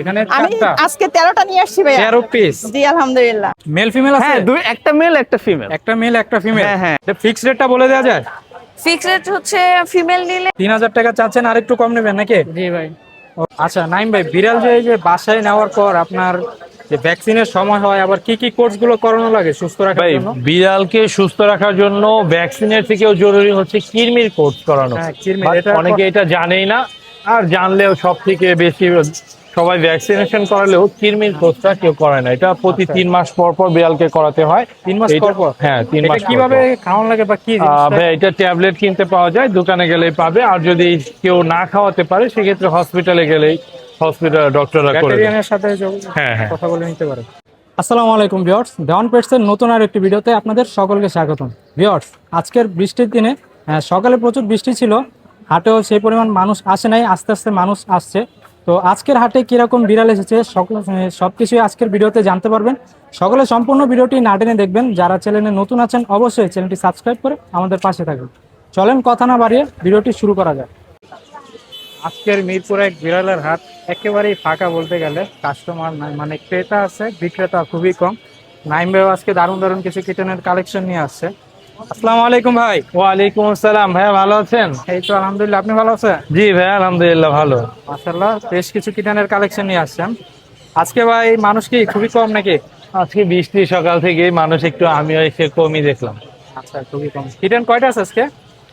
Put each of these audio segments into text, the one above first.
এখানে আমি চারটা। আজকে তেরোটা নিয়ে আসছি ভাইয়া। তেরো পিস জি আলহামদুলিল্লাহ। মেল ফিমেল আছে? হ্যাঁ দুই একটা মেল একটা ফিমেল একটা মেল একটা ফিমেল হ্যাঁ, হ্যাঁ। ফিক্সড রেটটা বলে দেওয়া যায়? ফিক্স রেট হচ্ছে ফিমেল নিলে তিন হাজার টাকা চাচ্ছেন আর একটু কম নেবেন নাকি? জি ভাই। আচ্ছা নাইম ভাই বিড়াল যে যে বাসায় নেওয়ার পর আপনার যে ভ্যাকসিনের সময় হয় আবার কি কি কোর্সগুলো করানো লাগে সুস্থ রাখার জন্য? বিড়ালকে সুস্থ রাখার জন্য ভ্যাকসিনের থেকেও জরুরি হচ্ছে কিরমির কোর্স করানো। হ্যাঁ, অনেকে এটা জানেই না আর জানলেও সব থেকে বেশি সবাই ভ্যাকসিনেশন করালেও কিরমির কোর্সটা কেউ করে না। এটা প্রতি তিন মাস পর পর বিড়ালকে করাতে হয়। আচ্ছা। তিন মাস পর পর? হ্যাঁ তিন এটা মাস কীভাবে। খাওয়ানো লাগে বা কি ভাই এটা ট্যাবলেট কিনতে পাওয়া যায় দোকানে গেলেই পাবে। আর যদি কেউ না খাওয়াতে পারে সেক্ষেত্রে হসপিটালে গেলেই হসপিটাল ডক্টররা করে সাথে হ্যাঁ, হ্যাঁ। কথা বলে নিতে পারে। আসসালামু আলাইকুম ভিউয়ার্স ডাউন পেটসের নতুন আর একটি ভিডিওতে আপনাদের সকলকে স্বাগতম। ভিউয়ার্স আজকের বৃষ্টির দিনে সকালে প্রচুর বৃষ্টি ছিল। হাটেও সেই পরিমাণ মানুষ আসে নাই আস্তে আস্তে মানুষ আসছে। তো আজকের হাটে কীরকম বিড়াল এসেছে সকল সব কিছুই আজকের ভিডিওতে জানতে পারবেন। সকলে সম্পূর্ণ ভিডিওটি না টেনে দেখবেন। যারা চ্যানেলে নতুন আছেন, অবশ্যই চ্যানেলটি সাবস্ক্রাইব করে আমাদের পাশে থাকবেন চলেন কথা না বাড়িয়ে ভিডিওটি শুরু করা যাক। আজকের মিরপুর এক বিড়ালের হাট একেবারেই ফাঁকা বলতে গেলে। কাস্টমার নাই মানে ক্রেতা আছে, বিক্রেতা খুবই কম। নাইম আজকে দারুণ দারুণ কিছু কিটেনের কালেকশন নিয়ে আসছে। আসসালামু আলাইকুম ভাই। ওয়ালাইকুম আসসালাম। ভাইয়া ভালো আছেন? এই তো আলহামদুলিল্লাহ আপনি ভালো আছেন? জি ভাইয়া আলহামদুলিল্লাহ ভালো। মাশাআল্লাহ বেশ কিছু কিটেনের কালেকশন নিয়ে আসছেন। আজকে ভাই মানুষ কি খুবই কম নাকি? আজকে বৃষ্টি সকাল থেকে মানুষ একটু আমিও এসে কমই দেখলাম। আচ্ছা খুবই কম। কিটেন কয়টা আছে আজকে?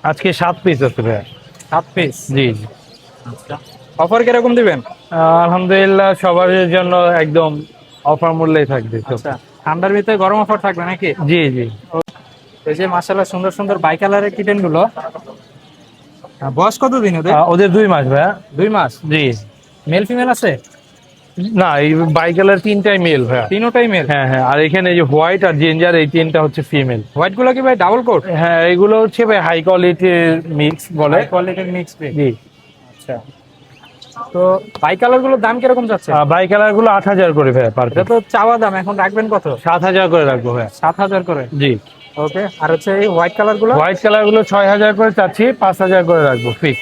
আজকে সাত পিস আছে ভাইয়া। সাত পিস জি। জি আচ্ছা। অফার কীরকম দিবেন? আলহামদুলিল্লাহ সবার জন্য একদম অফার মূল্যেই থাকবে আচ্ছা ঠান্ডার ভিতরে গরম অফার থাকবে নাকি? জি জি। এই যে মাশাআল্লাহ সুন্দর সুন্দর বাই কালারের কিটেনগুলো আহ, বয়স কত দিন ওদের ওদের দুই মাস ভাইয়া। দুই মাস? জি। মেল ফিমেল আছে? না এই বাইকালার তিনটাই মেল ভাইয়া। তিনোটাই মেল? হ্যাঁ হ্যাঁ আর এখানে যে হোয়াইট আর জেঞ্জার এই তিনটা হচ্ছে ফিমেল। হোয়াইটগুলো কি ভাই ডাবল কোট? হ্যাঁ এগুলো হচ্ছে ভাই হাই কোয়ালিটির মিক্স বলে। কোয়ালিটির মিক্স জি। আচ্ছা। তো বাই কালারগুলোর দাম কীরকম যাচ্ছে? বাইকালারগুলো আট হাজার করে ভাইয়া পার এটা তো চাওয়া দাম এখন রাখবেন কত? সাত হাজার করে রাখব ভাইয়া। সাত হাজার করে। জি। ওকে আর হচ্ছে এই হোয়াইট কালারগুলো? হোয়াইট কালারগুলো ছয় হাজার করে চাচ্ছি পাঁচ হাজার করে রাখব ফিক্স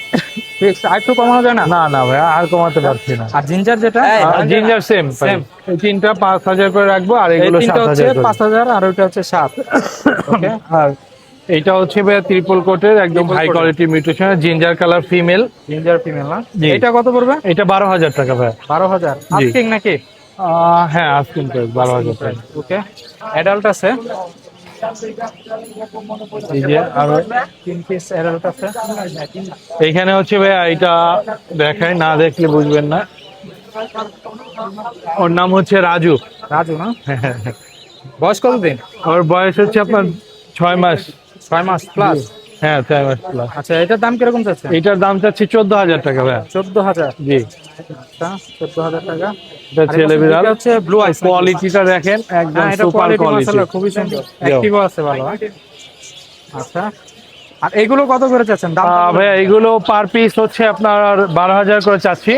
ফিক্স আর একটু কমানো যায় না? না না ভাইয়া আর কমাতে পারছি না। আর জিঞ্জার যেটা? Ginger same. এই তিনটা পাঁচ হাজার করে রাখব আর এগুলো সাত হচ্ছে হাজার পাঁচ হাজার আর ওইটা হচ্ছে সাত। ওকে আর এইটা হচ্ছে ভাইয়া ত্রিপল কোটের একদম high quality mutation ginger colour female ginger female না? এটা কত পড়বে? এটা বারো হাজার টাকা ভাইয়া বারো হাজার। আস্কিং নাকি? আহ, হ্যাঁ প্রাইস বারো হাজার টাকা ওকে অ্যাডাল্ট আছে? এইখানে হচ্ছে ভাইয়া এটা দেখায় না দেখলে বুঝবেন না। ওর নাম হচ্ছে রাজু। রাজু না? বয়স কতদিন? ওর বয়স হচ্ছে আপনার ছয় মাস। ছয় মাস প্লাস হ্যাঁ ছয় মাস প্লাস আচ্ছা এটার দাম কীরকম চাচ্ছে এটার দাম চাচ্ছি চোদ্দ হাজার টাকা ভাইয়া। চোদ্দ হাজার? জি। আচ্ছা চোদ্দ হাজার টাকা এটা ছেলে বিড়াল। হচ্ছে ব্লু আইস কোয়ালিটিটা দেখেন একদম হ্যাঁ সুপার কোয়ালিটি কোয়ালিটি খুবই সুন্দর। অ্যাক্টিভও আছে ভালো হ্যাঁ? আচ্ছা আর এগুলো কত করে চাচ্ছেন? দাম ভাইয়া এগুলো পার পিস হচ্ছে আপনার বারো হাজার করে চাচ্ছি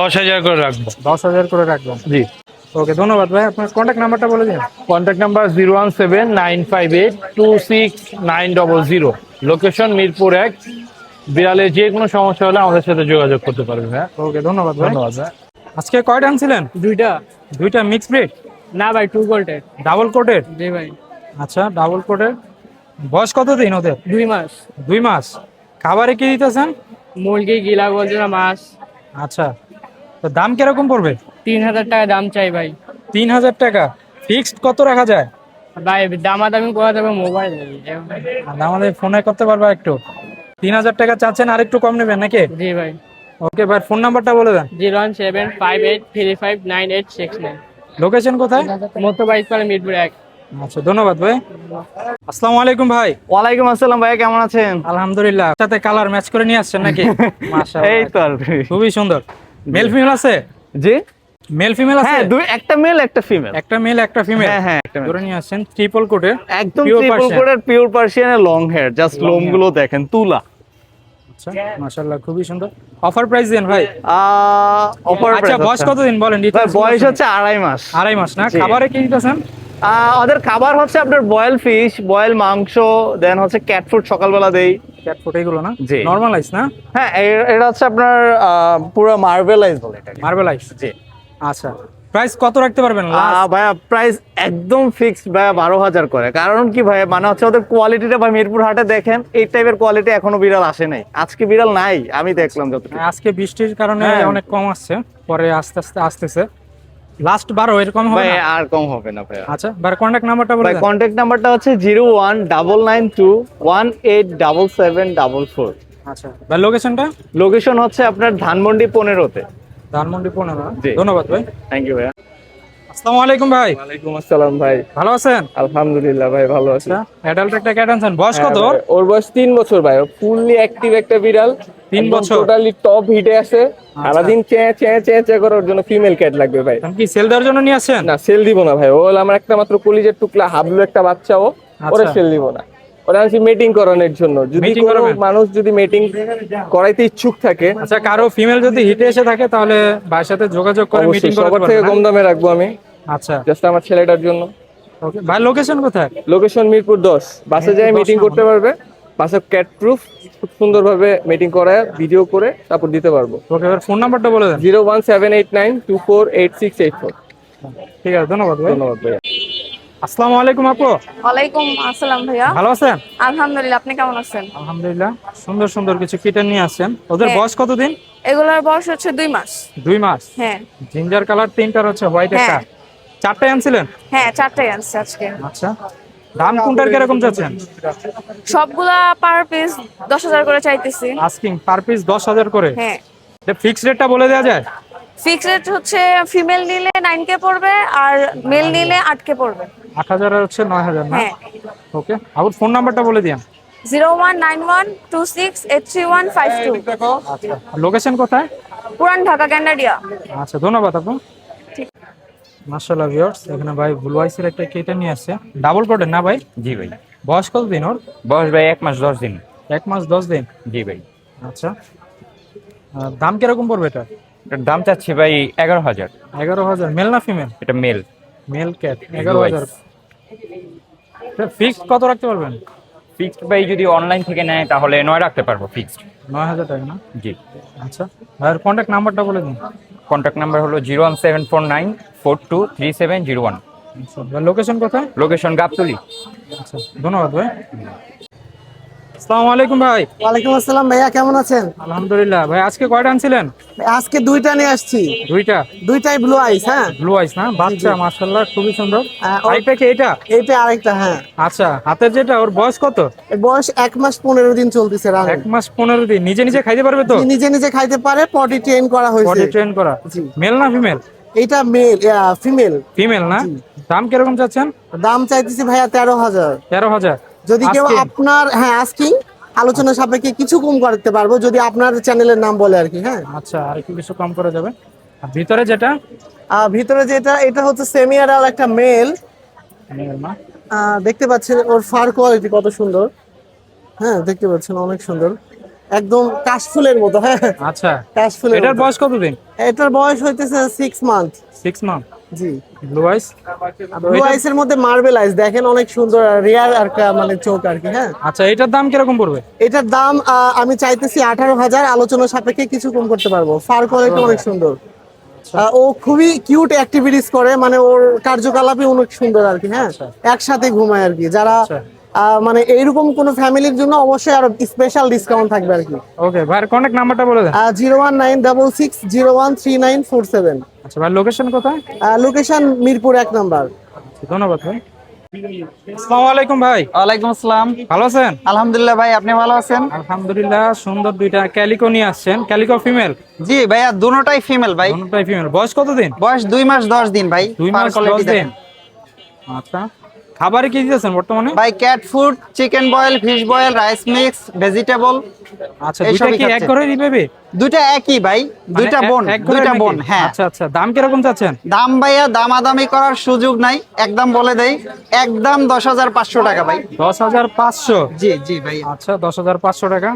দশ হাজার করে রাখব। দশ হাজার করে জি। ওকে ধন্যবাদ ভাই আপনার কন্ট্যাক্ট নাম্বারটা বলে দিন। Contact number zero one seven nine five eight two six nine double zero location Mirpur এক বিড়ালে যে কোনো সমস্যা হলে আমাদের সাথে যোগাযোগ করতে পারবেন হ্যাঁ? ওকে ধন্যবাদ ধন্যবাদ ভাই আজকে কয়টা আনছিলেন? দুইটা। দুইটা মিক্স ব্রিড না ভাই টু কোল্টের ডাবল কোটের জি ভাই। আচ্ছা ডাবল কোটের বয়স কত দিন ওদের? দুই মাস। দুই মাস। খাবারে কি দিতেছেন? মুরগি গিলা বলছে মাছ। আচ্ছা। তো দাম কীরকম পড়বে? তিন হাজার টাকা দাম চাই ভাই। তিন হাজার টাকা। ফিক্সড কত রাখা যায়? ভাই দামাদামি করা যাবে মোবাইল। আর আমাদের ফোনে করতে পারবা একটু। তিন হাজার টাকা চাচ্ছেন আর একটু কম নেবেন নাকি? জি ভাই। ওকে ভাই ফোন নাম্বারটা বলে দেন। Zero one seven five eight three five nine eight six nine. Location কোথায়? মতো বাইক পারে মিরপুর এক। আচ্ছা ধন্যবাদ ভাই। আসসালামু আলাইকুম ভাই। ওয়ালাইকুম আসসালাম ভাইয়া কেমন আছেন? আলহামদুলিল্লাহ। সাথে কালার ম্যাচ করে নিয়ে আসছেন নাকি? মাশাআল্লাহ। এই তো খুবই সুন্দর। মেল ফিমেল আছে? জি? মেল ফিমেল আছে? হ্যাঁ দুই একটা মেল একটা ফিমেল একটা মেল একটা ফিমেল হ্যাঁ হ্যাঁ একটা। ধরে নিয়ে আসছেন ট্রিপল কোটে একদম ট্রিপল কোটের পিওর পার্সিয়ানের লং হেয়ার জাস্ট লোমগুলো দেখেন তুলা। আচ্ছা মাশাআল্লাহ খুবই সুন্দর। অফার প্রাইস দেন ভাই। অফার আচ্ছা বয়স কত দিন বলেন? বয়স হচ্ছে আড়াই মাস। আড়াই মাস না? খাবারে কি দিতেছেন ওদের খাবার হচ্ছে আপনার বয়েল ফিশ বয়েল মাংস দেন হচ্ছে ক্যাট ফুড সকালবেলা দেই। ক্যাট ফুড এগুলো না? জি। নরমালাইজ না? হ্যাঁ এটা হচ্ছে আপনার পুরো মার্বেলাইজ বলে এটাকে মার্বেলাইজ জি। আচ্ছা। প্রাইস কত রাখতে পারবেন ভাইয়া প্রাইস একদম ফিক্সড ভাইয়া বারো হাজার করে। কারণ কি ভাইয়া মানে হচ্ছে ওদের কোয়ালিটিটা ভাই মিরপুর হাটে দেখেন এই টাইপের কোয়ালিটি এখনও বিড়াল আসে নাই। আজকে বিড়াল নাই আমি দেখলাম যত আজকে বৃষ্টির কারণে হ্যাঁ। অনেক কম আসছে পরে আস্তে আস্তে আসতেছে। লাস্ট বারো এরকম হবে ভাই আর কম হবে না ভাইয়া। আচ্ছা বার কন্ট্যাক্ট নাম্বারটা বলে ভাই কন্ট্যাক্ট নাম্বারটা হচ্ছে zero one double nine two one eight double seven double four. আচ্ছা ভাই লোকেশনটা লোকেশন হচ্ছে আপনার ধানমন্ডি পনেরোতে। ধানমন্ডি পনেরো ধন্যবাদ ভাই। থ্যাংক ইউ ভাইয়া। আসসালামু আলাইকুম ভাই। ওয়ালাইকুম আসসালাম ভাই। ভালো আছেন? আলহামদুলিল্লাহ ভাই ভালো আছি। আচ্ছা অ্যাডাল্ট একটা ক্যাট আনছেন। বয়স কত? ওর বয়স তিন বছর ভাই ফুললি অ্যাক্টিভ একটা বিড়াল। তিন বছর? টোটালি টপ হিটে আছে। সারাদিন চেয়ে চেয়ে চেয়ে চেয়ে করার জন্য ফিমেল ক্যাট লাগবে ভাই। আপনি কি সেল দেওয়ার জন্য নিয়ে না সেল দিব না ভাই ও আমার একটা মাত্র কলিজের টুকলা হাবলু একটা বাচ্চা ও। ওরা আচ্ছা। সেল দিব না। ওরা আনছি মেটিং করানোর জন্য। যদি কোনো মানুষ যদি মেটিং করাইতে ইচ্ছুক থাকে আচ্ছা কারও ফিমেল যদি হিটে এসে থাকে তাহলে ভাইয়ের সাথে যোগাযোগ করে মিটিং করতে সবার থেকে কম দামে রাখব আমি। আচ্ছা। জাস্ট আমার ছেলেটার জন্য। ওকে ভাই লোকেশন কোথায়? লোকেশন মিরপুর দশ। বাসে যাই মিটিং করতে পারবে। বাসে ক্যাট প্রুফ খুব সুন্দরভাবে মিটিং করায় ভিডিও করে তারপর দিতে পারব। ওকে এবার ফোন নাম্বারটা বলে দেন। Zero one seven eight nine two four eight six eight four ঠিক আছে ধন্যবাদ ভাই। ধন্যবাদ ভাইয়া। আসসালামু আলাইকুম আপু। ওয়ালাইকুম আসসালাম ভাইয়া। ভালো আছেন? আলহামদুলিল্লাহ আপনি কেমন আছেন? আলহামদুলিল্লাহ সুন্দর সুন্দর কিছু কিটেন নিয়ে আসছেন। ওদের হ্যাঁ। বয়স কতদিন? এগুলোর বয়স হচ্ছে দুই মাস। দুই মাস? হ্যাঁ। জিঞ্জার কালার তিনটার হচ্ছে হোয়াইট একটা। হ্যাঁ। চারটায় আনছিলেন? হ্যাঁ চারটাই আনছে আজকে। আচ্ছা। দাম কোনটার কীরকম চাচ্ছেন সবগুলা পার পিস দশ হাজার করে চাইতেছি। আস্কিং পার পিস দশ হাজার করে। হ্যাঁ। ফিক্স রেটটা বলে দেওয়া যায়? ফিক্স রেট হচ্ছে ফিমেল নিলে নাইন কে পড়বে আর মেল নিলে আট কে পড়বে। আট হাজার আর হচ্ছে নয় হাজার না? হ্যাঁ। ওকে আবার ফোন নাম্বারটা বলে দিন zero one nine one two six eight three one five two আচ্ছা। লোকেশন কোথায়? পুরান ঢাকা ক্যান্ডাডিয়া আচ্ছা ধন্যবাদ আপু। মার্শাল্লাহ ভিউয়ার্স এখানে ভাই ব্লু আইসের একটা কেটা নিয়ে আসছে। ডাবল কোডের না ভাই? জি ভাই। বয়স কত দিন ওর? বয়স ভাই এক মাস দশ দিন। এক মাস দশ দিন। জি ভাই। আচ্ছা। দাম কীরকম পড়বে এটা এটার দাম চাচ্ছি ভাই এগারো হাজার। এগারো হাজার। মেল না ফিমেল? এটা মেল। Male cat. এগারো হাজার। ফিক্সড কত রাখতে পারবেন? ফিক্সড ভাই যদি অনলাইন থেকে নেয় তাহলে নয় রাখতে পারব ফিক্সড নয় হাজার টাকা না? জি। আচ্ছা। আর কন্ট্যাক্ট নাম্বারটা বলে দিন। কন্ট্যাক্ট নাম্বার হলো zero one seven four nine four two three seven zero one. Location কোথায়? লোকেশন গাবতলি। আচ্ছা। ধন্যবাদ ভাই। আসসালামু আলাইকুম ভাই। ওয়ালাইকুম আসসালাম ভাইয়া কেমন আছেন? আলহামদুলিল্লাহ। ভাই আজকে কয়টা আনছিলেন? আজকে দুইটা নিয়ে আসছি। দুইটা? দুইটাই ব্লু আইস হ্যাঁ? ব্লু আইস না? বাচ্চা মাশাআল্লাহ খুবই সুন্দর। হ্যাঁ, আরেকটা কি এটা এইটা আরেকটা হ্যাঁ। আচ্ছা হাতের যেটা ওর বয়স কত? বয়স এক মাস পনেরো দিন চলতেছে রানিং এক মাস পনেরো দিন। নিজে নিজে খাইতে পারবে তো? নিজে নিজে খাইতে পারে পটি ট্রেন করা হয়েছে। ট্রেন করা। মেল না ফিমেল এইটা মেল ফিমেল ফিমেল না? দাম কীরকম চাচ্ছেন? দাম চাইতেছি ভাইয়া তেরো হাজার। তেরো হাজার। যদি কেউ আপনার হ্যাঁ আস্কিং আলোচনা সাপেক্ষে কিছু কম করতে পারব যদি আপনার চ্যানেলের নাম বলে আর কি হ্যাঁ। আচ্ছা আর একটু কিছু কম করে যাবে। ভিতরে যেটা? ভিতরে যেটা এটা হচ্ছে সেমি সেমিয়ারাল একটা মেল দেখতে পাচ্ছেন ওর ফার কোয়ালিটি কত সুন্দর। হ্যাঁ দেখতে পাচ্ছেন অনেক সুন্দর। একদম কাশফুলের মতো হ্যাঁ। আচ্ছা। কাশফুলের এটার। বয়স কতদিন? এটার বয়স হইতেছে সিক্স মান্থ সিক্স মান্থ জি। ব্লু আইস ব্লু আইস এর মধ্যে মার্বেল আইস দেখেন অনেক সুন্দর রিয়ার আর মানে চোখ আর কি হ্যাঁ। আচ্ছা এটার দাম কীরকম পড়বে? এটার দাম আহ, আমি চাইতেছি আঠারো হাজার আলোচনা সাপেক্ষে কিছু কম করতে পারব। ফার কোয়ালিটি অনেক সুন্দর। আহ, ও খুবই কিউট অ্যাক্টিভিটিস করে মানে ওর কার্যকলাপই অনেক সুন্দর আর কি হ্যাঁ। একসাথে ঘুমায় আর কি যারা আচ্ছা। মানে এইরকম কোন ফ্যামিলির জন্য অবশ্যই আরও স্পেশাল ডিসকাউন্ট থাকবে আর কি। ওকে ভাইয়ের কন্ট্যাক্ট নাম্বারটা বলে দেন। Zero one nine double six zero one three nine four seven আচ্ছা ভাই লোকেশন কোথায়? লোকেশন মিরপুর এক নাম্বার। ধন্যবাদ ভাই। আসসালামু আলাইকুম ভাই। ওয়ালাইকুম আসসালাম। ভালো আছেন? আলহামদুলিল্লাহ ভাই আপনি ভালো আছেন? আলহামদুলিল্লাহ সুন্দর দুইটা ক্যালিকো নিয়ে আসছেন। ক্যালিকো ফিমেল জি ভাইয়া দুটোটাই ফিমেল ভাই। দুটাই ফিমেল বয়স কতদিন? বয়স দুই মাস দশ দিন ভাই দুই মাস দশ দিন। আচ্ছা। খাবারে কি দিতেছেন বর্তমানে? ভাই cat food chicken boil fish boil rice mix vegetable আচ্ছা দুইটা কি এক। ঘরেরই বেবি দুইটা একই ভাই দুইটা বোন দুইটা বোন হ্যাঁ। আচ্ছা আচ্ছা দাম কীরকম চাচ্ছেন? দাম ভাইয়া দামাদামি করার সুযোগ নাই একদম বলে দেই একদম দশ হাজার পাঁচশো টাকা ভাই। দশ হাজার পাঁচশো? জি জি ভাই আচ্ছা দশ হাজার পাঁচশো টাকা।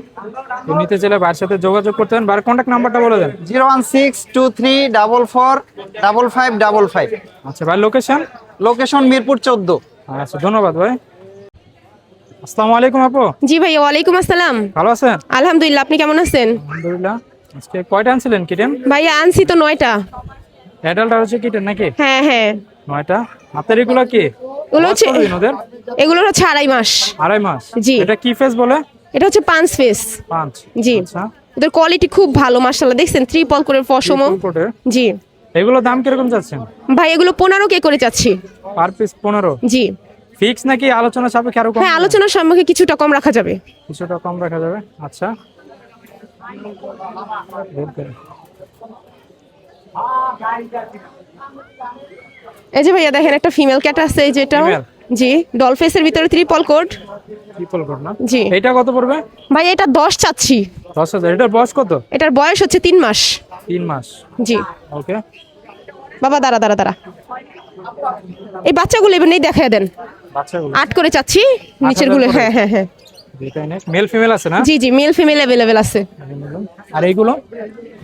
তো নিতে চাইলে ভাইয়ের সাথে যোগাযোগ করতে পারেন। ভাইয়ের কন্ট্যাক্ট নাম্বারটা বলে দেন। Zero one six two three double four double five double five. আচ্ছা ভাই লোকেশন লোকেশন মিরপুর চোদ্দ। আচ্ছা ধন্যবাদ ভাই। আসসালামু আলাইকুম আপু। জি ভাইয়া ওয়ালাইকুম আসসালাম। ভালো আছেন? আলহামদুলিল্লাহ আপনি কেমন আছেন? আলহামদুলিল্লাহ। আজকে কয়টা আনছিলেন কিটেন? ভাইয়া আনছি তো নয়টা। অ্যাডাল্ট আর হচ্ছে কিটেন নাকি? হ্যাঁ হ্যাঁ। নয়টা। এগুলো কি? ওগুলো হচ্ছে ওদের এগুলো হচ্ছে আড়াই মাস। আড়াই মাস? জি। এটা কি ফেস বলে? এটা হচ্ছে পাঁচ ফেস পাঁচ জি। আচ্ছা। ওদের কোয়ালিটি খুব ভালো মার্শাল্লাহ দেখছেন ত্রিপল করে কোটে জি। এগুলো দাম কীরকম যাচ্ছেন ভাই এগুলো পনেরো কে করে চাচ্ছি পার পিস পনেরো? জি। ফিক্স নাকি আলোচনা সাপেক্ষে আরও কম হ্যাঁ আলোচনার সম্মুখে কিছুটা কম রাখা যাবে। কিছুটা কম রাখা যাবে? আচ্ছা। এই যে ভাইয়া দেখেন একটা ফিমেল ক্যাট আছে এই যেটাও? জি ডলফেসের ভিতরে ত্রিপল কোড ট্রিপল কোট না? জি। এটা কত পড়বে? ভাই এটা দশ চাচ্ছি। দশ হাজার। এটার বয়স কত? এটার বয়স হচ্ছে তিন মাস। তিন মাস। জি। ওকে। বাবা দাঁড়া দাঁড়া দাঁড়া। এই বাচ্চাগুলো এবার নেই দেখায় দেন। বাচ্চাগুলো। আট করে চাচ্ছি নিচেরগুলো হ্যাঁ হ্যাঁ হ্যাঁ। মেল ফিমেল আছে না? জি জি মেল ফিমেল অ্যাভেলেবেল আছে। আর এইগুলো?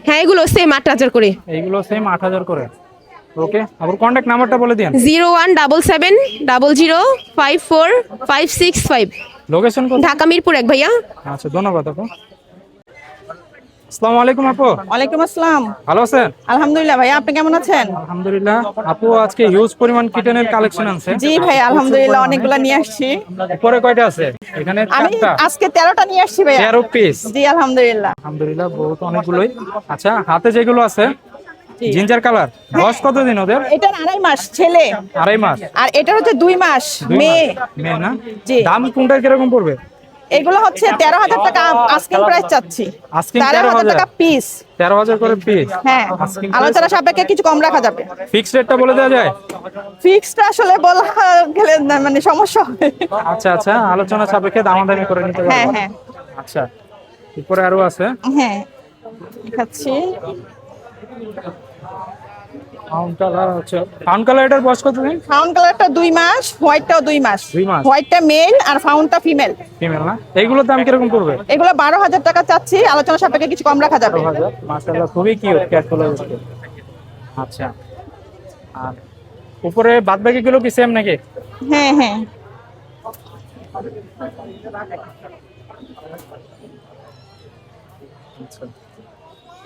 হ্যাঁ এগুলো সেম আট হাজার করে। এইগুলো সেম আট হাজার করে। ওকে আবার নাম্বারটা বলে দিন। Zero one double seven double zero five four five six five location কোথায়? ঢাকা মিরপুর এক ভাইয়া। আচ্ছা ধন্যবাদ আপু। আসসালামু আলাইকুম আপু। ওয়ালাইকুম আসসালাম। ভালো আছেন? আলহামদুলিল্লাহ ভাই আপনি কেমন আছেন? আলহামদুলিল্লাহ। আপু আজকে হিউজ পরিমাণ কিটেনের কালেকশন আছে জি ভাই আলহামদুলিল্লাহ অনেকগুলা নিয়ে আসছি। উপরে কয়টা আছে? এখানে আমি আজকে তেরোটা নিয়ে আসছি ভাইয়া। তেরো পিস জি আলহামদুলিল্লাহ। আলহামদুলিল্লাহ বহুত অনেকগুলোই। আচ্ছা হাতে যেগুলো আছে জিঞ্জার কালার বয়স কতদিন ওদের? এটা আড়াই মাস ছেলে। আড়াই মাস। আর এটা হচ্ছে দুই মাস মেয়ে। মেয়ে না। দাম কোনটা কীরকম পড়বে? এগুলো হচ্ছে তেরো হাজার টাকা আস্কিং প্রাইস চাচ্ছি। তেরো হাজার 13,000 টাকা পিস তেরো হাজার করে পিস হ্যাঁ? আলোচনা সাপেক্ষে কিছু কম রাখা যাবে। ফিক্সড রেটটা বলে দেওয়া যায়? ফিক্সড আসলে বলা গেলে মানে সমস্যা হবে। আচ্ছা আচ্ছা। আলোচনা সাপেক্ষে দামাদামি করে নিতে হ্যাঁ হ্যাঁ। আচ্ছা। উপরে আরও আছে। হ্যাঁ। দেখাচ্ছি। ফাউন্ড কালার হচ্ছে ফাউন্ড কালার এটার বয়স কতদিন ফাউন্ড কালারটা দুই মাস হোয়াইটটাও দুই মাস। দুই মাস। হোয়াইটটা মেল আর ফাউন্ডটা ফিমেল ফিমেল না? এইগুলোর দাম কীরকম পড়বে? এগুলো টাকা চাচ্ছি আলোচনা সাপেক্ষে কিছু কম রাখা যাবে। মাশাআল্লাহ খুবই কিউট আচ্ছা। আর উপরে বাদ বাকি গুলো কি সেম নাকি? হ্যাঁ হ্যাঁ।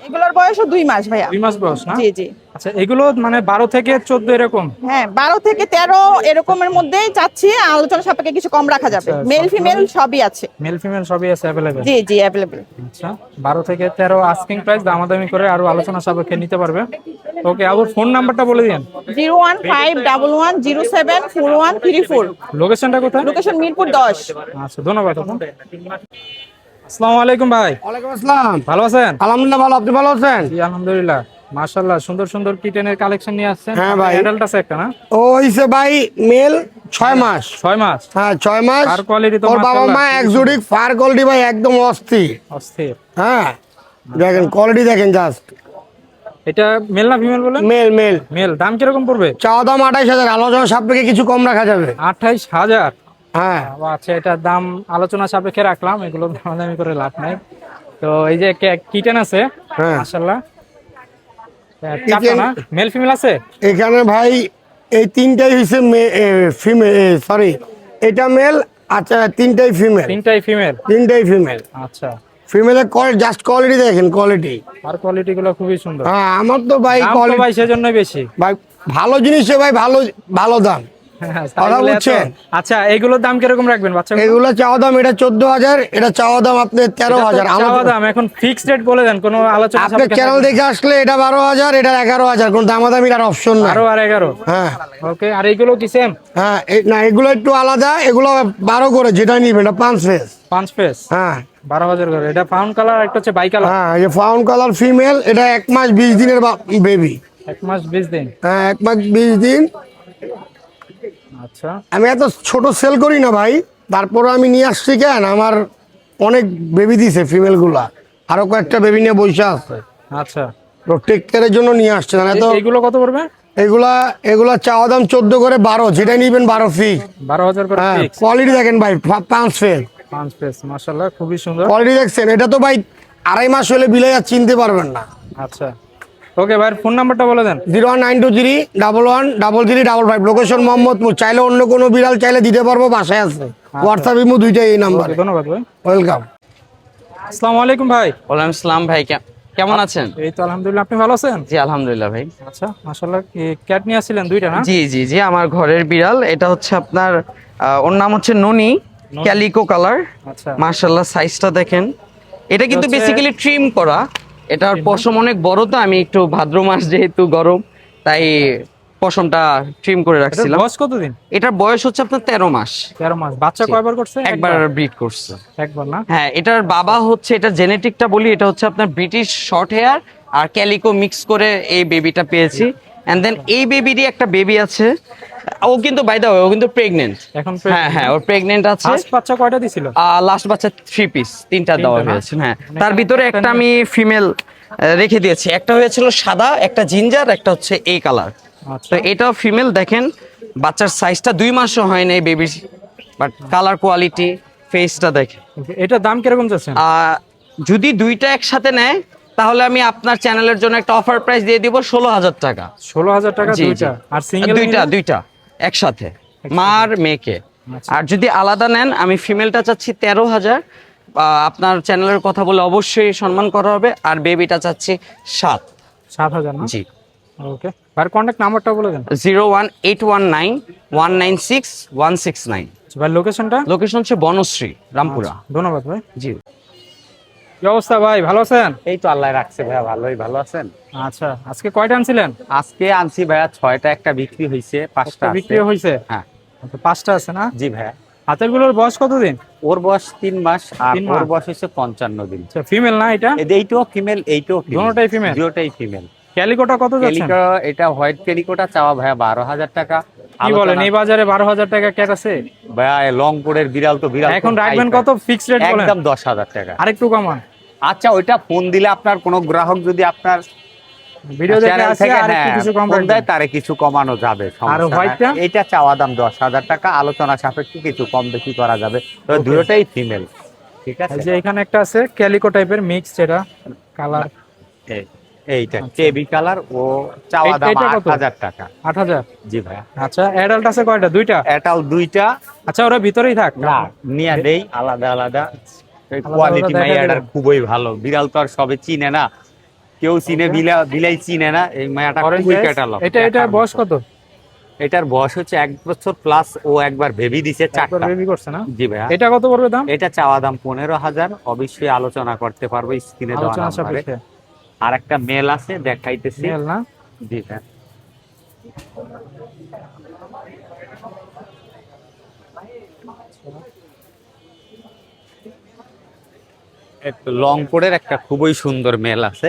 এগুলোর বয়সও দুই মাস ভাইয়া। দুই মাস বয়স না? জি জি। আচ্ছা এগুলো মানে বারো থেকে চোদ্দ এরকম? হ্যাঁ বারো থেকে তেরো এরকমের মধ্যেই চাচ্ছি আলোচনা সাপেক্ষে কিছু কম রাখা যাবে। আচ্ছা, মেল ফিমেল সবই আছে। মেল ফিমেল সবই আছে অ্যাভেলেবেল জি জি অ্যাভেলেবল আচ্ছা বারো থেকে তেরো আস্কিং প্রাইস দামাদামি করে আরও আলোচনা সাপেক্ষে নিতে পারবে। ওকে আবার ফোন নাম্বারটা বলে দিন। Zero one five double one zero seven four one three four. লোকেশনটা কোথায়? লোকেশন মিরপুর দশ। আচ্ছা ধন্যবাদ আসসালামু আলাইকুম ভাই। ওয়ালাইকুম আসসালাম। ভালো আছেন? আলহামদুলিল্লাহ ভালো। আপনি ভালো আছেন? জি আলহামদুলিল্লাহ। মাশাআল্লাহ সুন্দর সুন্দর কিটেনের কালেকশন নিয়ে আসছেন। হ্যাঁ ভাই। অ্যাডাল্ট আছে একটা না? ও হইছে ভাই মেল ছয় মাস। ছয় মাস। হ্যাঁ ছয় মাস। আর quality তো ওর বাবা মা খুবই একজোটিক ফার কোয়ালিটি ভাই একদম অস্থির। অস্থির। হ্যাঁ দেখেন কোয়ালিটি দেখেন জাস্ট এটা মেল না ফিমেল বলে মেল মেল মেল দাম কীরকম পড়বে? চাওয়া দাম আঠাইশ হাজার আলোচনা সাপেক্ষে কিছু কম রাখা যাবে। আঠাইশ হাজার। হ্যাঁ। আচ্ছা এটার দাম আলোচনা সাপেক্ষে রাখলাম এগুলো দামাদামি করে লাভ নাই। তো এই যে কিটেন আছে হ্যাঁ। মাশাআল্লাহ। মেল ফিমেল আছে? এখানে ভাই এই তিনটাই হইছে ফিমেল সরি এটা মেল আচ্ছা তিনটাই ফিমেল তিনটাই ফিমেল তিনটাই ফিমেল আচ্ছা। ফিমেলের জাস্ট কোয়ালিটি দেখেন কোয়ালিটি আর কোয়ালিটি গুলো খুবই সুন্দর। হ্যাঁ আমার তো ভাই দাম কোয়ালিটি ভাই সেজন্যই বেশি। ভাই ভালো জিনিসে ভাই ভালো ভালো দাম। কথা বুঝছেন? আচ্ছা এগুলোর দাম কীরকম রাখবেন বাচ্চা এগুলো চাওয়া দাম এটা চোদ্দ হাজার এটা চাওয়া দাম আপনার তেরো হাজার। চাওয়া দাম এখন ফিক্সড রেট বলে দেন কোনো আলোচনা আপনার চ্যানেল দেখে আসলে এটা বারো হাজার এটা এগারো হাজার কোন আর অপশন না বারো আর এগারো? হ্যাঁ। ওকে আর এইগুলো কি সেম হ্যাঁ না এগুলো একটু আলাদা এগুলো বারো করে যেটা নিবেন এটা পাঁচ ফেস পাঁচ পেস হ্যাঁ। বারো হাজার করে এটা ফাউন্ড কালার একটা হচ্ছে বাই কালার হ্যাঁ এই ফাউন্ড কালার ফিমেল এটা এক মাস বিশ দিনের বেবি এক মাস বিশ দিন। হ্যাঁ এক মাস বিশ দিন। আমি এত ছোট সেল করি না ভাই তারপরে আমি নিয়ে আসছি কেন? আমার অনেক বেবি দিছে ফিমেলগুলা। আরও কয়েকটা বেবি নিয়ে বসে আছে। আচ্ছা। তো টেক কেয়ারের জন্য নিয়ে আসছে। না তো এ- এইগুলো কত পড়বে? এগুলা এগুলা চাওয়া দাম চোদ্দ করে বারো যেটা নিবেন বারো ফি বারো হাজার করে হ্যাঁ কোয়ালিটি দেখেন ভাই পাঁচ ফেল পাঁচ পেস মাশাল্লাহ খুবই সুন্দর। কোয়ালিটি দেখছেন এটা তো ভাই আড়াই মাস হলে বিলাই আর চিনতে পারবেন না। আচ্ছা। ওকে ভাই ফোন নাম্বারটা বলে দেন। Zero one nine two three double one double three double five. Location Mohammadpur চাইলে অন্য কোনো বিড়াল চাইলে দিতে পারব বাসায় আছে। হোয়াটসঅ্যাপ ইমো দুইটাই এই নাম্বার। ধন্যবাদ ভাই। ওয়েলকাম আসসালামু আলাইকুম ভাই। ওয়ালাইকুম আসসালাম ভাই কেমন আছেন? এই তো আলহামদুলিল্লাহ আপনি ভালো আছেন? জি আলহামদুলিল্লাহ ভাই। আচ্ছা মাশাআল্লাহ ক্যাট নিয়ে আসছিলেন দুইটা না? জি জি জি আমার ঘরের বিড়াল। এটা হচ্ছে আপনার আহ, ওর নাম হচ্ছে ননি ক্যালিকো কালার আচ্ছা। মার্শাল্লাহ সাইজটা দেখেন। এটা কিন্তু বেসিক্যালি ট্রিম করা। এটার পশম অনেক বড় তো আমি একটু ভাদ্র মাস যেহেতু গরম তাই পশমটা ট্রিম করে রাখছিলাম। বয়স কতদিন? এটার বয়স হচ্ছে আপনার তেরো মাস। তেরো মাস। বাচ্চা। কয়বার করছে? একবার ব্রিড করছে। একবার না? হ্যাঁ এটার বাবা হচ্ছে এটা জেনেটিকটা বলি এটা হচ্ছে আপনার ব্রিটিশ শর্ট হেয়ার আর ক্যালিকো মিক্স করে এই বেবিটা পেয়েছি। এন্ড দেন এই বেবিরই একটা বেবি আছে। ও কিন্তু বাই দ্য ও কিন্তু প্রেগনেন্ট এখন হ্যাঁ হ্যাঁ ওর প্রেগনেন্ট আছে। ফার্স্ট বাচ্চা কয়টা দিছিল? লাস্ট বাচ্চা থ্রি পিস তিনটা দেওয়া হয়েছে হ্যাঁ। মানে তার ভিতরে একটা আমি ফিমেল রেখে দিয়েছি। একটা হয়েছিল সাদা একটা জিঞ্জার একটা হচ্ছে এই কালার আচ্ছা। তো এটাও ফিমেল দেখেন বাচ্চার সাইজটা দুই মাসও হয় না এই বেবির বাট কালার কোয়ালিটি ফেসটা দেখেন। এটার দাম কীরকম যাচ্ছে যদি দুইটা একসাথে নেয় তাহলে আমি আপনার চ্যানেলের জন্য একটা অফার প্রাইস দিয়ে দিব ষোলো হাজার টাকা। ষোলো হাজার টাকা দুইটা। আর সিঙ্গেল দুইটা দুইটা একসাথে। মার মেয়েকে। আর যদি আলাদা নেন আমি ফিমেলটা চাচ্ছি তেরো হাজার। আপনার চ্যানেলের কথা বলে অবশ্যই সম্মান করা হবে। আর বেবিটা চাচ্ছি সাত। সাত হাজার জি। ওকে। আর কন্ট্যাক্ট নাম্বারটা বলে দেন। Zero one eight one nine one nine six one six nine. ভাই লোকেশনটা লোকেশন হচ্ছে বনশ্রী রামপুরা। ধন্যবাদ ভাই। জি। কি অবস্থা ভাই? ভালো আছেন? এই তো আল্লাহ রাখছে ভাইয়া ভালোই ভালো আছেন? আচ্ছা আজকে কয়টা আনছিলেন? আজকে আনছি ভাইয়া ছয়টা একটা বিক্রি হয়েছে পাঁচটা বিক্রি হয়েছে হ্যাঁ। পাঁচটা আছে না? জি ভাইয়া। হাতেরগুলোর বয়স কতদিন? ওর বয়স তিন মাস আর ওর বয়স হচ্ছে পঞ্চান্ন দিন। ফিমেল না এটা? এইটাও ফিমেল এইটাও দোনোটাই female? দুটোটাই ফিমেল ক্যালিকোটা কত যাচ্ছে এটা হোয়াইট ক্যালিকোটা চাওয়া ভাইয়া বারো হাজার টাকা। কি বলেন এই বাজারে বারো হাজার টাকা ক্যাট আছে? ভাইয়া লং কোডের বিড়াল তো বিড়াল এখন রাখবেন কত? Fixed rate price। বলেন। একদম দশ হাজার টাকা। আরেকটু কমান। আচ্ছা ওইটা ফোন দিলে আপনার কোনো গ্রাহক যদি আপনার ভিডিও দেখে আসে আর হ্যাঁ, কিছু কম দেয় তারে কিছু কমানো যাবে নাই। হোয়াইটটা? এইটা চাওয়া দাম দশ হাজার টাকা আলোচনা সাপেক্ষে কিছু কম বেশি করা যাবে। তবে দুটোটাই ফিমেল ঠিক আছে? যে এখানে একটা আছে ক্যালিকো টাইপের মিক্স এটা কালার এই- এইটা কেবি কালার ও চাওয়া দাম এইটা আট কত? হাজার টাকা। আট হাজার? জি ভাইয়া আচ্ছা অ্যাডাল্ট আছে কয়টা? দুইটা? এটাও দুইটা। আচ্ছা ওরা ভিতরেই থাক। না নিয়ে দেই আলাদা আলাদা। কোয়ালিটি মাইয়াটার খুবই ভালো। বিড়াল তো আর সবে চিনে না। কেউ চিনে বিলা বিলাই চিনে না। এই মায়াটা খুবই? ক্যাটালগ এটা এটা বয়স কত? এটার বয়স হচ্ছে এক বছর প্লাস ও একবার বেবি দিছে চারটা। বেবি করছে না? জি ভাইয়া। এটা কত পড়বে দাম? এটা চাওয়া দাম পনেরো হাজার। অবশ্যই আলোচনা করতে পারব স্ক্রিনে দেওয়া নাম্বারে। আর একটা মেল আছে দেখাইতেছি। মেল না? জি হ্যাঁ একটু লং কোডের একটা খুবই সুন্দর মেল আছে।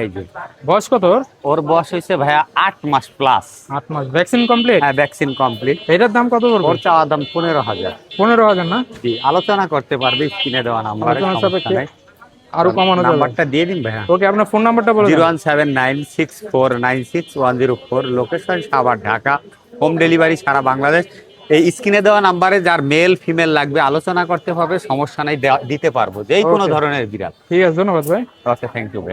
এই যে। বয়স কত ওর? ওর বয়স হয়েছে ভাইয়া আট মাস প্লাস আট মাস। ভ্যাকসিন কমপ্লিট হ্যাঁ ভ্যাকসিন কমপ্লিট এটার দাম কত ওর পড়বে চাওয়া দাম পনেরো হাজার। পনেরো হাজার না? জি আলোচনা করতে পারবে কিনে দেওয়া নাম্বারে আলোচনা সাপেক্ষে আরও কমানো যাবে। নাম্বারটা দিয়ে দিন ভাইয়া। ওকে আপনার ফোন নাম্বারটা বলুন zero one seven nine six four nine six one zero four location Savar Dhaka. Home delivery সারা বাংলাদেশ। এই স্ক্রিনে দেওয়া নাম্বারে যার মেল ফিমেল লাগবে আলোচনা করতে হবে সমস্যা নাই দিতে পারব। যে কোনো ধরনের বিড়াল। ঠিক আছে ধন্যবাদ ভাই। আচ্ছা থ্যাংক ইউ ভাইয়া।